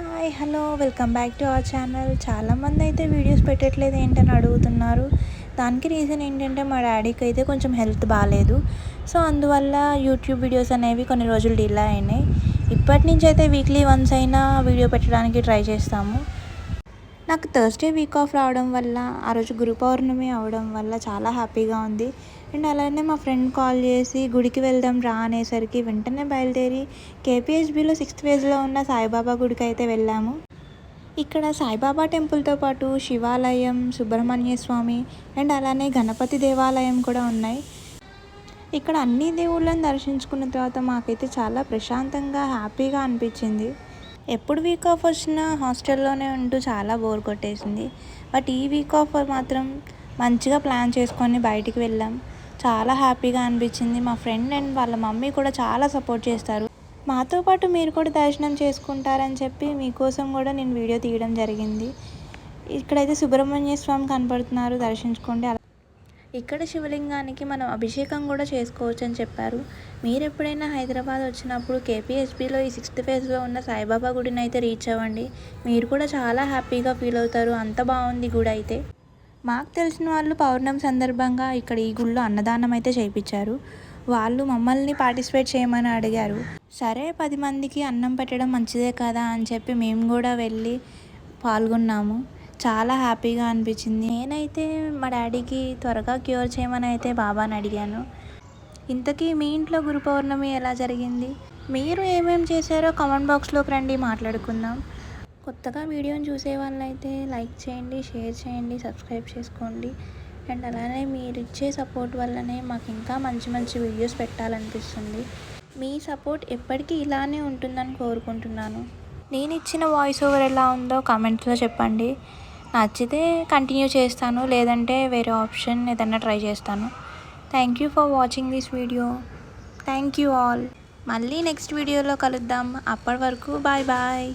Hi hello welcome back to our channel చాలామంది అయితే videos పెట్టట్లేదు ఏంటని అడుగుతున్నారు. దానికి రీజన్ ఏంటంటే మా డాడీకి అయితే కొంచెం హెల్త్ బాగాలేదు సో అందువల్ల యూట్యూబ్ వీడియోస్ అనేవి కొన్ని రోజులు డిలే అయినాయి. ఇప్పటి నుంచి అయితే వీక్లీ వన్స్ అయినా వీడియో పెట్టడానికి ట్రై చేస్తాము. నాకు థర్స్డే వీక్ ఆఫ్ రావడం వల్ల ఆ రోజు గురు పౌర్ణమి అవడం వల్ల చాలా హ్యాపీగా ఉంది. అండ్ అలానే మా ఫ్రెండ్ కాల్ చేసి గుడికి వెళ్దాం రా అనేసరికి వెంటనే బయలుదేరి కేపీహెచ్బిలో సిక్స్త్ ఫేజ్లో ఉన్న సాయిబాబా గుడికి అయితే వెళ్ళాము. ఇక్కడ సాయిబాబా టెంపుల్తో పాటు శివాలయం సుబ్రహ్మణ్య స్వామి అండ్ అలానే గణపతి దేవాలయం కూడా ఉన్నాయి. ఇక్కడ అన్ని దేవుళ్ళని దర్శించుకున్న తర్వాత మాకైతే చాలా ప్రశాంతంగా హ్యాపీగా అనిపించింది. ఎప్పుడు వీక్ ఆఫ్ వచ్చినా హాస్టల్లోనే ఉంటూ చాలా బోర్ కొట్టేసింది. బట్ ఈ వీక్ ఆఫ్ మాత్రం మంచిగా ప్లాన్ చేసుకొని బయటికి వెళ్ళాం. చాలా హ్యాపీగా అనిపించింది. మా ఫ్రెండ్ అండ్ వాళ్ళ మమ్మీ కూడా చాలా సపోర్ట్ చేస్తారు. మాతో పాటు మీరు కూడా దర్శనం చేసుకుంటారని చెప్పి మీకోసం కూడా నేను వీడియో తీయడం జరిగింది. ఇక్కడైతే సుబ్రహ్మణ్య స్వామి కనపడుతున్నారు. దర్శించుకోండి. అలా ఇక్కడ శివలింగానికి మనం అభిషేకం కూడా చేసుకోవచ్చు అని చెప్పారు. మీరు ఎప్పుడైనా హైదరాబాద్ వచ్చినప్పుడు కేపీహెచ్బిలో ఈ సిక్స్త్ ఫేజ్లో ఉన్న సాయిబాబా గుడిని అయితే రీచ్ అవ్వండి. మీరు కూడా చాలా హ్యాపీగా ఫీల్ అవుతారు. అంత బాగుంది గుడి అయితే. మాకు తెలిసిన వాళ్ళు పౌర్ణమి సందర్భంగా ఇక్కడ ఈ గుడిలో అన్నదానం అయితే చేయించారు. వాళ్ళు మమ్మల్ని పార్టిసిపేట్ చేయమని అడిగారు. సరే పది మందికి అన్నం పెట్టడం మంచిదే కదా అని చెప్పి మేము కూడా వెళ్ళి పాల్గొన్నాము. చాలా హ్యాపీగా అనిపించింది. నేనైతే మా డాడీకి త్వరగా క్యూర్ చేయమని అయితే బాబాని అడిగాను. ఇంతకీ మీ ఇంట్లో గురు పౌర్ణమి ఎలా జరిగింది? మీరు ఏమేమి చేశారో కామెంట్ బాక్స్లోకి రండి మాట్లాడుకుందాం. కొత్తగా వీడియోని చూసే వాళ్ళైతే లైక్ చేయండి షేర్ చేయండి సబ్స్క్రైబ్ చేసుకోండి. అండ్ అలానే మీరు ఇచ్చే సపోర్ట్ వల్లనే మాకు ఇంకా మంచి మంచి వీడియోస్ పెట్టాలనిపిస్తుంది. మీ సపోర్ట్ ఎప్పటికీ ఇలానే ఉంటుందని కోరుకుంటున్నాను. నేను ఇచ్చిన వాయిస్ ఓవర్ ఎలా ఉందో కామెంట్స్లో చెప్పండి. నచ్చితే కంటిన్యూ చేస్తాను లేదంటే వేరే ఆప్షన్ ఏదన్నా ట్రై చేస్తాను. Thank you for watching this video thank you all మళ్ళీ నెక్స్ట్ వీడియోలో కలుద్దాం. అప్పటి వరకు బాయ్ బాయ్